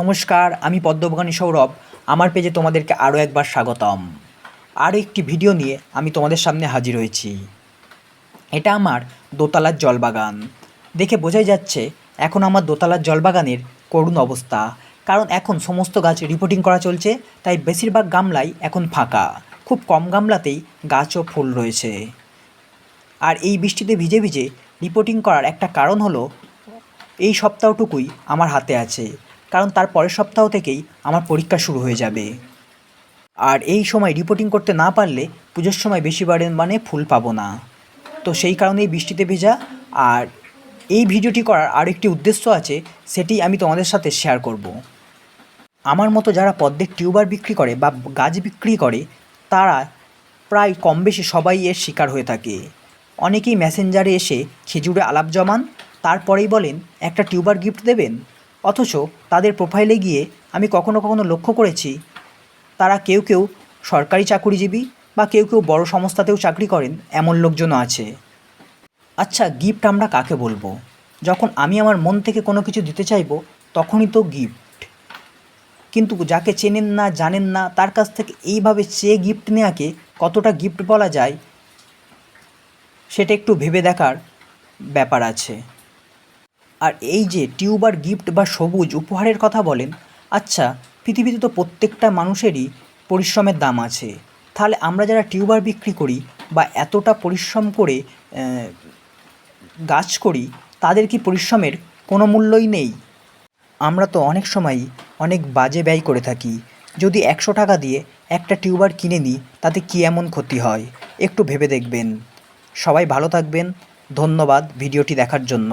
নমস্কার, আমি পদ্মবাগানী সৌরভ। আমার পেজে তোমাদেরকে আরও একবার স্বাগতম। আরও একটি ভিডিও নিয়ে আমি তোমাদের সামনে হাজির হয়েছি। এটা আমার দোতলার জলবাগান। দেখে বোঝাই যাচ্ছে, এখন আমার দোতলার জলবাগানের করুণ অবস্থা। কারণ এখন সমস্ত গাছ রিপোর্টিং করা চলছে, তাই বেশিরভাগ গামলাই এখন ফাঁকা। খুব কম গামলাতেই গাছ ও ফুল রয়েছে। আর এই বৃষ্টিতে ভিজে ভিজে রিপোর্টিং করার একটা কারণ হলো, এই সপ্তাহটুকুই আমার হাতে আছে। কারণ তার পরের সপ্তাহ থেকেই আমার পরীক্ষা শুরু হয়ে যাবে। আর এই সময় রিপোর্টিং করতে না পারলে পুজোর সময় বেশি বারের মানে ফুল পাবো না। তো সেই কারণেই বৃষ্টিতে ভেজা। আর এই ভিডিওটি করার আরও একটি উদ্দেশ্য আছে, সেটি আমি তোমাদের সাথে শেয়ার করব। আমার মতো যারা পদ্মের টিউবার বিক্রি করে বা গাছ বিক্রি করে, তারা প্রায় কম বেশি সবাই এর শিকার হয়ে থাকে। অনেকেই মেসেঞ্জারে এসে খেজুরে আলাপ জমান, তারপরেই বলেন, একটা টিউবার গিফট দেবেন? অথচ তাদের প্রোফাইলে গিয়ে আমি কখনো কখনো লক্ষ্য করেছি, তারা কেউ কেউ সরকারি চাকুরিজীবী বা কেউ কেউ বড় সংস্থাতেও চাকরি করেন এমন লোকজনও আছে। আচ্ছা গিফট আমরা কাকে বলব? যখন আমি আমার মন থেকে কোনো কিছু দিতে চাইব, তখনই তো গিফট কিন্তু যাকে চেনেন না, জানেন না, তার কাছ থেকে এইভাবে চেয়ে গিফট নেওয়াকে কতটা গিফট বলা যায়, সেটা একটু ভেবে দেখার ব্যাপার আছে। আর এই যে টিউবার গিফট বা সবুজ উপহারের কথা বলেন আচ্ছা পৃথিবীতে তো প্রত্যেকটা মানুষেরই পরিশ্রমের দাম আছে। তাহলে আমরা যারা টিউবার বিক্রি করি বা এতটা পরিশ্রম করে গাছ করি, তাদের কি পরিশ্রমের কোনো মূল্যই নেই? আমরা তো অনেক সময়ই অনেক বাজে ব্যয় করে থাকি। যদি একশো টাকা দিয়ে একটা টিউবার কিনে নিই, তাতে কী এমন ক্ষতি হয়? একটু ভেবে দেখবেন। সবাই ভালো থাকবেন। ধন্যবাদ ভিডিওটি দেখার জন্য।